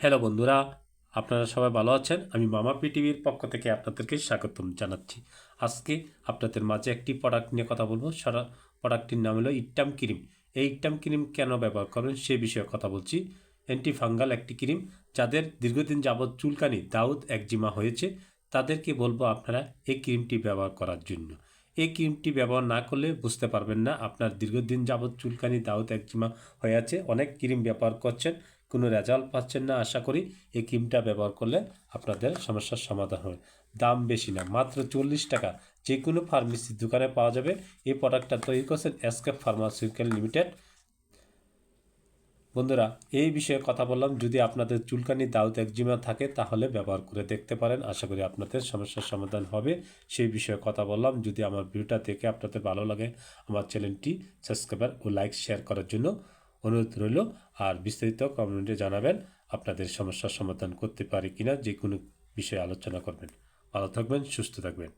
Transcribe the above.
Hello বন্ধুরা, আপনারা সবাই ভালো আছেন? আমি মামা পিটিভির পক্ষ থেকে আপনাদেরকে স্বাগতম জানাচ্ছি। আজকে আপনাদের মাঝে একটি প্রোডাক্ট নিয়ে কথা বলব। সারা প্রোডাক্টটির নাম হলো ইট্টাম ক্রিম। এই ইট্টাম ক্রিম কেন ব্যবহার করেন সে বিষয়ে কথা বলছি। অ্যান্টি ফাঙ্গাল একটি ক্রিম, যাদের দীর্ঘদিন যাবৎ চুলকানি, দাউদ, একজিমা হয়েছে, তাদেরকে বলব আপনারা এই ক্রিমটি ব্যবহার করার জন্য। এই ক্রিমটি ব্যবহার না করলে বুঝতে পারবেন না, আপনার দীর্ঘদিন যাবৎ চুলকানি, দাউদ, একজিমা হয়ে আছে। অনেক ক্রিম ব্যবহার করছেন কোনো রেজাল্ট পাচ্ছেন না, আশা করি এই ক্রিমটা ব্যবহার করলে আপনাদের সমস্যার সমাধান হবে দাম বেশি না, মাত্র চল্লিশ টাকা। যে কোনো ফার্মেসির দোকানে পাওয়া যাবে। এই প্রোডাক্টটা তৈরি করছেন এসকে ফার্মাসিউটিক্যাল লিমিটেড বন্ধুরা, এই বিষয়ে কথা বললাম। যদি আপনাদের চুলকানি, দাউদ একজিমা থাকে, তাহলে ব্যবহার করে দেখতে পারেন। আশা করি আপনাদের সমস্যার সমাধান হবে। সেই বিষয়ে কথা বললাম। যদি আমার ভিডিওটা দেখে আপনাদের ভালো লাগে, আমার চ্যানেলটি সাবস্ক্রাইবার ও লাইক শেয়ার করার জন্য অনুরোধ রইল, আর বিস্তারিত কমেন্টে জানাবেন আপনাদের সমস্যার সমাধান করতে পারি কিনা, যে কোনো বিষয়ে আলোচনা করবেন। ভালো থাকবেন, সুস্থ থাকবেন।